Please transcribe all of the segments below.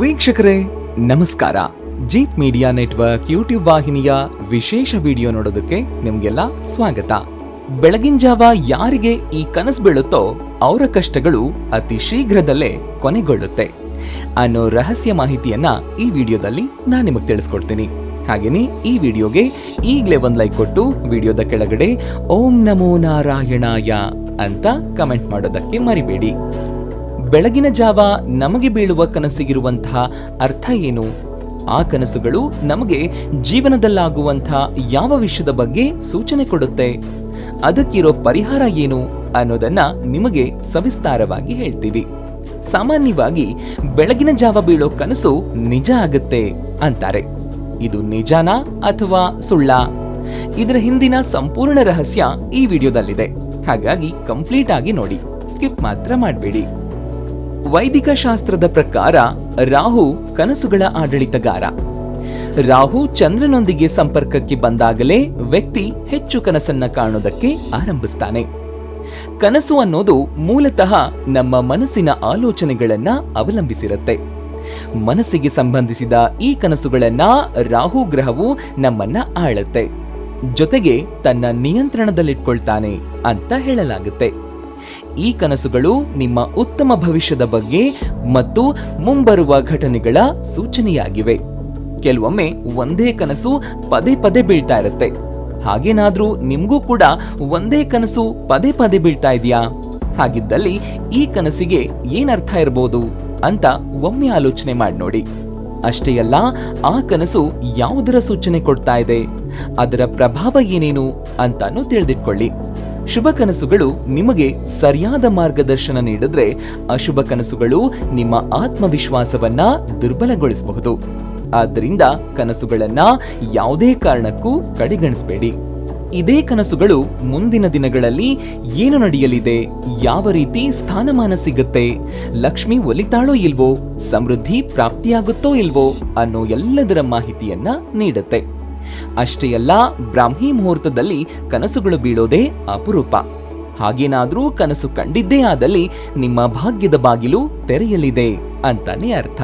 ವೀಕ್ಷಕರೇ, ನಮಸ್ಕಾರ. Jeet media network YouTube ವಾಹಿನಿಯ ವಿಶೇಷ ವಿಡಿಯೋ ನೋಡೋದಕ್ಕೆ ನಿಮ್ಗೆಲ್ಲ ಸ್ವಾಗತ. ಬೆಳಗಿನ ಜಾವ ಯಾರಿಗೆ ಈ ಕನಸು ಬೀಳುತ್ತೋ ಅವರ ಕಷ್ಟಗಳು ಅತಿ ಶೀಘ್ರದಲ್ಲೇ ಕೊನೆಗೊಳ್ಳುತ್ತೆ. ಅನ್ನೋ ರಹಸ್ಯ ಮಾಹಿತಿಯನ್ನ ಈ ವಿಡಿಯೋದಲ್ಲಿ ನಾನು ನಿಮಗೆ ತಿಳಿಸ್ಕೊಡ್ತೀನಿ. ಹಾಗೇನೆ ಈ ವಿಡಿಯೋಗೆ ಈಗಲೇ ಒಂದು ಲೈಕ್ ಕೊಟ್ಟು ವಿಡಿಯೋದ ಕೆಳಗಡೆ ಓಂ ನಮೋ ನಾರಾಯಣಾಯ ಅಂತ ಕಮೆಂಟ್ ಮಾಡೋದಕ್ಕೆ ಮರಿಬೇಡಿ. ಬೆಳಗಿನ ಜಾವ ನಮಗೆ ಬೀಳುವ ಕನಸಿಗಿರುವಂತಹ ಅರ್ಥ ಏನು? ಆ ಕನಸುಗಳು ನಮಗೆ ಜೀವನದಲ್ಲಾಗುವಂತಹ ಯಾವ ವಿಷಯದ ಬಗ್ಗೆ ಸೂಚನೆ ಕೊಡುತ್ತೆ? ಅದಕ್ಕಿರೋ ಪರಿಹಾರ ಏನು ಅನ್ನೋದನ್ನ ನಿಮಗೆ ಸವಿಸ್ತಾರವಾಗಿ ಹೇಳ್ತೀವಿ. ಸಾಮಾನ್ಯವಾಗಿ ಬೆಳಗಿನ ಜಾವ ಬೀಳೋ ಕನಸು ನಿಜ ಆಗುತ್ತೆ ಅಂತಾರೆ. ಇದು ನಿಜಾನಾ ಅಥವಾ ಸುಳ್ಳ? ಇದರ ಹಿಂದಿನ ಸಂಪೂರ್ಣ ರಹಸ್ಯ ಈ ವಿಡಿಯೋದಲ್ಲಿದೆ. ಹಾಗಾಗಿ ಕಂಪ್ಲೀಟ್ ಆಗಿ ನೋಡಿ. ಸ್ಕಿಪ್ ಮಾತ್ರ ಮಾಡಬೇಡಿ. ವೈದಿಕ ಶಾಸ್ತ್ರದ ಪ್ರಕಾರ ರಾಹು ಕನಸುಗಳ ಆಡಳಿತಗಾರ. ರಾಹು ಚಂದ್ರನೊಂದಿಗೆ ಸಂಪರ್ಕಕ್ಕೆ ಬಂದಾಗಲೇ ವ್ಯಕ್ತಿ ಹೆಚ್ಚು ಕನಸನ್ನ ಕಾಣೋದಕ್ಕೆ ಆರಂಭಿಸ್ತಾನೆ. ಕನಸು ಅನ್ನೋದು ಮೂಲತಃ ನಮ್ಮ ಮನಸ್ಸಿನ ಆಲೋಚನೆಗಳನ್ನ ಅವಲಂಬಿಸಿರುತ್ತೆ. ಮನಸ್ಸಿಗೆ ಸಂಬಂಧಿಸಿದ ಈ ಕನಸುಗಳನ್ನ ರಾಹು ಗ್ರಹವು ನಮ್ಮನ್ನ ಆಳುತ್ತೆ. ಜೊತೆಗೆ ತನ್ನ ನಿಯಂತ್ರಣದಲ್ಲಿಟ್ಕೊಳ್ತಾನೆ ಅಂತ ಹೇಳಲಾಗುತ್ತೆ. ಈ ಕನಸುಗಳು ನಿಮ್ಮ ಉತ್ತಮ ಭವಿಷ್ಯದ ಬಗ್ಗೆ ಮತ್ತು ಮುಂಬರುವ ಘಟನೆಗಳ ಸೂಚನೆಯಾಗಿವೆ. ಕೆಲವೊಮ್ಮೆ ಒಂದೇ ಕನಸು ಪದೇ ಪದೇ ಬೀಳ್ತಾ ಇರುತ್ತೆ. ಹಾಗೇನಾದ್ರೂ ನಿಮ್ಗೂ ಕೂಡ ಒಂದೇ ಕನಸು ಪದೇ ಪದೇ ಬೀಳ್ತಾ ಇದೆಯಾ? ಹಾಗಿದ್ದಲ್ಲಿ ಈ ಕನಸಿಗೆ ಏನರ್ಥ ಇರಬಹುದು ಅಂತ ಒಮ್ಮೆ ಆಲೋಚನೆ ಮಾಡಿ ನೋಡಿ. ಅಷ್ಟೇ ಅಲ್ಲ, ಆ ಕನಸು ಯಾವುದರ ಸೂಚನೆ ಕೊಡ್ತಾ ಇದೆ? ಅದರ ಪ್ರಭಾವ ಏನೇನು ಅಂತಾನು ತಿಳಿದಿಟ್ಕೊಳ್ಳಿ. ಶುಭ ಕನಸುಗಳು ನಿಮಗೆ ಸರಿಯಾದ ಮಾರ್ಗದರ್ಶನ ನೀಡಿದ್ರೆ ಅಶುಭ ಕನಸುಗಳು ನಿಮ್ಮ ಆತ್ಮವಿಶ್ವಾಸವನ್ನ ದುರ್ಬಲಗೊಳಿಸಬಹುದು. ಆದ್ದರಿಂದ ಕನಸುಗಳನ್ನ ಯಾವುದೇ ಕಾರಣಕ್ಕೂ ಕಡೆಗಣಿಸಬೇಡಿ. ಇದೇ ಕನಸುಗಳು ಮುಂದಿನ ದಿನಗಳಲ್ಲಿ ಏನು ನಡೆಯಲಿದೆ, ಯಾವ ರೀತಿ ಸ್ಥಾನಮಾನ ಸಿಗುತ್ತೆ, ಲಕ್ಷ್ಮಿ ಒಲಿತಾಳೋ ಇಲ್ವೋ, ಸಮೃದ್ಧಿ ಪ್ರಾಪ್ತಿಯಾಗುತ್ತೋ ಇಲ್ವೋ ಅನ್ನೋ ಎಲ್ಲದರ ಮಾಹಿತಿಯನ್ನ ನೀಡುತ್ತೆ. ಅಷ್ಟೇ ಅಲ್ಲ, ಬ್ರಾಹ್ಮಿ ಮುಹೂರ್ತದಲ್ಲಿ ಕನಸುಗಳು ಬೀಳೋದೇ ಅಪರೂಪ. ಹಾಗೇನಾದ್ರೂ ಕನಸು ಕಂಡಿದ್ದೇ ಆದಲ್ಲಿ ನಿಮ್ಮ ಭಾಗ್ಯದ ಬಾಗಿಲು ತೆರೆಯಲಿದೆ ಅಂತಾನೆ ಅರ್ಥ.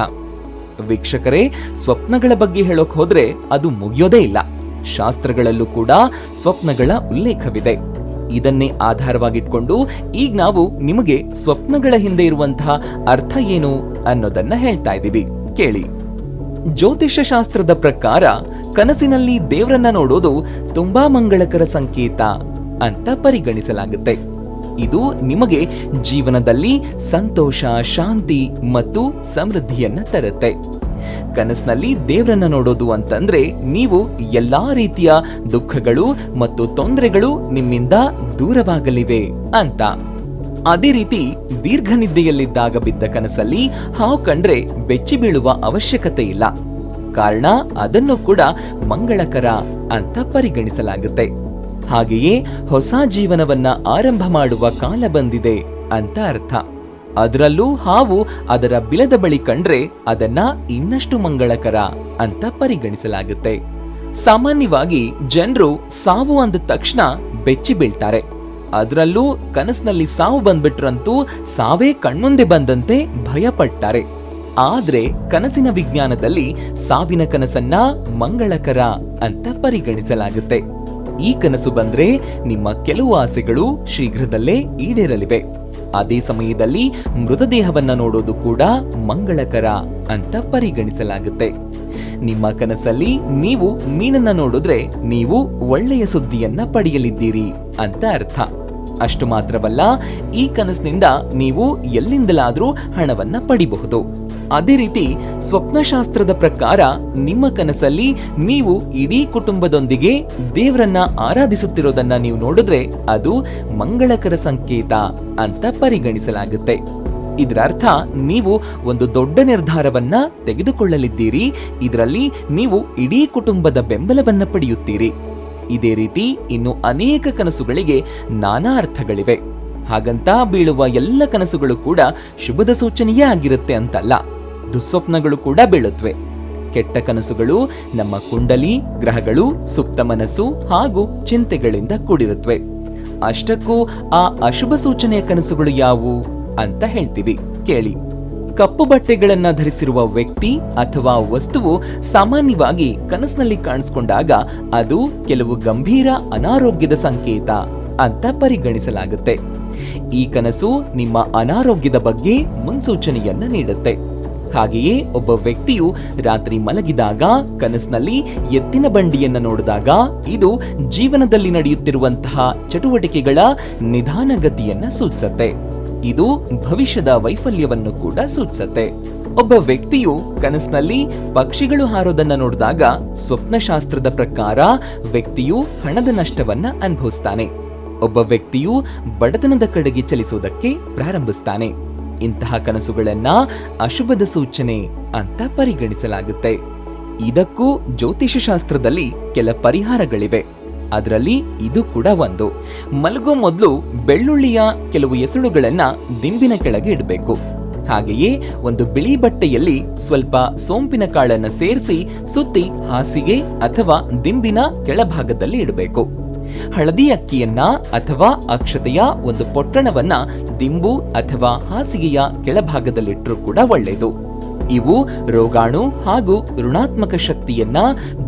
ವೀಕ್ಷಕರೇ, ಸ್ವಪ್ನಗಳ ಬಗ್ಗೆ ಹೇಳೋಕ್ ಹೋದ್ರೆ ಅದು ಮುಗಿಯೋದೇ ಇಲ್ಲ. ಶಾಸ್ತ್ರಗಳಲ್ಲೂ ಕೂಡ ಸ್ವಪ್ನಗಳ ಉಲ್ಲೇಖವಿದೆ. ಇದನ್ನೇ ಆಧಾರವಾಗಿಟ್ಕೊಂಡು ಈಗ ನಾವು ನಿಮಗೆ ಸ್ವಪ್ನಗಳ ಹಿಂದೆ ಇರುವಂತಹ ಅರ್ಥ ಏನು ಅನ್ನೋದನ್ನ ಹೇಳ್ತಾ ಇದ್ದೀವಿ. ಕೇಳಿ. ಜ್ಯೋತಿಷ್ಯ ಶಾಸ್ತ್ರದ ಪ್ರಕಾರ ಕನಸಿನಲ್ಲಿ ದೇವರನ್ನ ನೋಡೋದು ತುಂಬಾ ಮಂಗಳಕರ ಸಂಕೇತ ಅಂತ ಪರಿಗಣಿಸಲಾಗುತ್ತೆ. ಇದು ನಿಮಗೆ ಜೀವನದಲ್ಲಿ ಸಂತೋಷ, ಶಾಂತಿ ಮತ್ತು ಸಮೃದ್ಧಿಯನ್ನ ತರುತ್ತೆ. ಕನಸಿನಲ್ಲಿ ದೇವರನ್ನ ನೋಡೋದು ಅಂತಂದ್ರೆ ನೀವು ಎಲ್ಲಾ ರೀತಿಯ ದುಃಖಗಳು ಮತ್ತು ತೊಂದರೆಗಳು ನಿಮ್ಮಿಂದ ದೂರವಾಗಲಿವೆ ಅಂತ. ಅದೇ ರೀತಿ ದೀರ್ಘ ನಿದ್ದೆಯಲ್ಲಿದ್ದಾಗ ಬಿದ್ದ ಕನಸಲ್ಲಿ ಹಾವು ಕಂಡ್ರೆ ಬೆಚ್ಚಿ ಬೀಳುವ ಅವಶ್ಯಕತೆ ಇಲ್ಲ. ಕಾರಣ ಅದನ್ನು ಕೂಡ ಮಂಗಳಕರ ಅಂತ ಪರಿಗಣಿಸಲಾಗುತ್ತೆ. ಹಾಗೆಯೇ ಹೊಸ ಜೀವನವನ್ನ ಆರಂಭ ಮಾಡುವ ಕಾಲ ಬಂದಿದೆ ಅಂತ ಅರ್ಥ. ಅದರಲ್ಲೂ ಹಾವು ಅದರ ಬಿಲದ ಬಳಿ ಕಂಡ್ರೆ ಅದನ್ನ ಇನ್ನಷ್ಟು ಮಂಗಳಕರ ಅಂತ ಪರಿಗಣಿಸಲಾಗುತ್ತೆ. ಸಾಮಾನ್ಯವಾಗಿ ಜನರು ಸಾವು ಅಂದ ತಕ್ಷಣ ಬೆಚ್ಚಿ ಬೀಳ್ತಾರೆ. ಅದರಲ್ಲೂ ಕನಸಿನಲ್ಲಿ ಸಾವು ಬಂದ್ಬಿಟ್ರಂತೂ ಸಾವೇ ಕಣ್ಮುಂದೆ ಬಂದಂತೆ ಭಯಪಡ್ತಾರೆ ಆದ್ರೆ ಕನಸಿನ ವಿಜ್ಞಾನದಲ್ಲಿ ಸಾವಿನ ಕನಸನ್ನ ಮಂಗಳಕರ ಅಂತ ಪರಿಗಣಿಸಲಾಗುತ್ತೆ. ಈ ಕನಸು ಬಂದ್ರೆ ನಿಮ್ಮ ಕೆಲವು ಆಸೆಗಳು ಶೀಘ್ರದಲ್ಲೇ ಈಡೇರಲಿವೆ. ಅದೇ ಸಮಯದಲ್ಲಿ ಮೃತದೇಹವನ್ನ ನೋಡೋದು ಕೂಡ ಮಂಗಳಕರ ಅಂತ ಪರಿಗಣಿಸಲಾಗುತ್ತೆ. ನಿಮ್ಮ ಕನಸಲ್ಲಿ ನೀವು ಮೀನನ್ನ ನೋಡಿದ್ರೆ ನೀವು ಒಳ್ಳೆಯ ಸುದ್ದಿಯನ್ನ ಪಡೆಯಲಿದ್ದೀರಿ ಅಂತ ಅರ್ಥ. ಅಷ್ಟು ಮಾತ್ರವಲ್ಲ, ಈ ಕನಸಿನಿಂದ ನೀವು ಎಲ್ಲಿಂದಲಾದರೂ ಹಣವನ್ನ ಪಡಿಬಹುದು. ಅದೇ ರೀತಿ ಸ್ವಪ್ನಶಾಸ್ತ್ರದ ಪ್ರಕಾರ ನಿಮ್ಮ ಕನಸಲ್ಲಿ ನೀವು ಇಡೀ ಕುಟುಂಬದೊಂದಿಗೆ ದೇವರನ್ನ ಆರಾಧಿಸುತ್ತಿರೋದನ್ನ ನೀವು ನೋಡಿದ್ರೆ ಅದು ಮಂಗಳಕರ ಸಂಕೇತ ಅಂತ ಪರಿಗಣಿಸಲಾಗುತ್ತೆ. ಇದರ ಅರ್ಥ ನೀವು ಒಂದು ದೊಡ್ಡ ನಿರ್ಧಾರವನ್ನ ತೆಗೆದುಕೊಳ್ಳಲಿದ್ದೀರಿ, ಇದರಲ್ಲಿ ನೀವು ಇಡೀ ಕುಟುಂಬದ ಬೆಂಬಲವನ್ನ ಪಡೆಯುತ್ತೀರಿ. ಇದೇ ರೀತಿ ಇನ್ನು ಅನೇಕ ಕನಸುಗಳಿಗೆ ನಾನಾ ಅರ್ಥಗಳಿವೆ. ಹಾಗಂತ ಬೀಳುವ ಎಲ್ಲ ಕನಸುಗಳು ಕೂಡ ಶುಭದ ಸೂಚನೆಯೇ ಆಗಿರುತ್ತೆ ಅಂತಲ್ಲ. ದುಸ್ವಪ್ನಗಳು ಕೂಡ ಬೀಳುತ್ತವೆ ಕೆಟ್ಟ ಕನಸುಗಳು ನಮ್ಮ ಕುಂಡಲಿ, ಗ್ರಹಗಳು, ಸುಪ್ತ ಮನಸ್ಸು ಹಾಗೂ ಚಿಂತೆಗಳಿಂದ ಕೂಡಿರುತ್ತವೆ ಅಷ್ಟಕ್ಕೂ ಆ ಅಶುಭ ಸೂಚನೆಯ ಕನಸುಗಳು ಯಾವುವು ಅಂತ ಹೇಳ್ತೀವಿ. ಕೇಳಿ. ಕಪ್ಪು ಬಟ್ಟೆಗಳನ್ನು ಧರಿಸಿರುವ ವ್ಯಕ್ತಿ ಅಥವಾ ವಸ್ತುವು ಸಾಮಾನ್ಯವಾಗಿ ಕನಸಿನಲ್ಲಿ ಕಾಣಿಸ್ಕೊಂಡಾಗ ಅದು ಕೆಲವು ಗಂಭೀರ ಅನಾರೋಗ್ಯದ ಸಂಕೇತ ಅಂತ ಪರಿಗಣಿಸಲಾಗುತ್ತೆ. ಈ ಕನಸು ನಿಮ್ಮ ಅನಾರೋಗ್ಯದ ಬಗ್ಗೆ ಮುನ್ಸೂಚನೆಯನ್ನ ನೀಡುತ್ತೆ. ಹಾಗೆಯೇ ಒಬ್ಬ ವ್ಯಕ್ತಿಯು ರಾತ್ರಿ ಮಲಗಿದಾಗ ಕನಸಿನಲ್ಲಿ ಎತ್ತಿನ ಬಂಡಿಯನ್ನು ನೋಡಿದಾಗ ಇದು ಜೀವನದಲ್ಲಿ ನಡೆಯುತ್ತಿರುವಂತಹ ಚಟುವಟಿಕೆಗಳ ನಿಧಾನಗತಿಯನ್ನ ಸೂಚಿಸುತ್ತೆ. ಇದು ಭವಿಷ್ಯದ ವೈಫಲ್ಯವನ್ನು ಕೂಡ ಸೂಚಿಸುತ್ತೆ. ಒಬ್ಬ ವ್ಯಕ್ತಿಯು ಕನಸಿನಲ್ಲಿ ಪಕ್ಷಿಗಳು ಹಾರೋದನ್ನ ನೋಡಿದಾಗ ಸ್ವಪ್ನಶಾಸ್ತ್ರದ ಪ್ರಕಾರ ವ್ಯಕ್ತಿಯು ಹಣದ ನಷ್ಟವನ್ನ ಅನುಭವಿಸ್ತಾನೆ. ಒಬ್ಬ ವ್ಯಕ್ತಿಯು ಬಡತನದ ಕಡೆಗೆ ಚಲಿಸುವುದಕ್ಕೆ ಪ್ರಾರಂಭಿಸ್ತಾನೆ. ಇಂತಹ ಕನಸುಗಳನ್ನ ಅಶುಭದ ಸೂಚನೆ ಅಂತ ಪರಿಗಣಿಸಲಾಗುತ್ತೆ. ಇದಕ್ಕೂ ಜ್ಯೋತಿಷ ಶಾಸ್ತ್ರದಲ್ಲಿ ಕೆಲ ಪರಿಹಾರಗಳಿವೆ. ಅದರಲ್ಲಿ ಇದು ಕೂಡ ಒಂದು. ಮಲಗೋ ಮೊದಲು ಬೆಳ್ಳುಳ್ಳಿಯ ಕೆಲವು ಎಸಳುಗಳನ್ನು ದಿಂಬಿನ ಕೆಳಗೆ ಇಡಬೇಕು. ಹಾಗೆಯೇ ಒಂದು ಬಿಳಿ ಬಟ್ಟೆಯಲ್ಲಿ ಸ್ವಲ್ಪ ಸೋಂಪಿನ ಕಾಳನ್ನು ಸೇರಿಸಿ ಸುತ್ತಿ ಹಾಸಿಗೆ ಅಥವಾ ದಿಂಬಿನ ಕೆಳಭಾಗದಲ್ಲಿ ಇಡಬೇಕು. ಹಳದಿ ಅಕ್ಕಿಯನ್ನ ಅಥವಾ ಅಕ್ಷತೆಯ ಒಂದು ಪೊಟ್ಟಣವನ್ನ ದಿಂಬು ಅಥವಾ ಹಾಸಿಗೆಯ ಕೆಳಭಾಗದಲ್ಲಿಟ್ಟರೂ ಕೂಡ ಒಳ್ಳೆಯದು ಇವು ರೋಗಾಣು ಹಾಗೂ ಋಣಾತ್ಮಕ ಶಕ್ತಿಯನ್ನ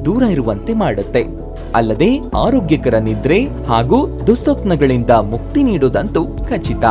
ದೂರ ಇರುವಂತೆ ಮಾಡುತ್ತೆ. ಅಲ್ಲದೆ ಆರೋಗ್ಯಕರ ನಿದ್ರೆ ಹಾಗೂ ದುಸ್ವಪ್ನಗಳಿಂದ ಮುಕ್ತಿ ನೀಡುವುದಂತೂ ಖಚಿತ.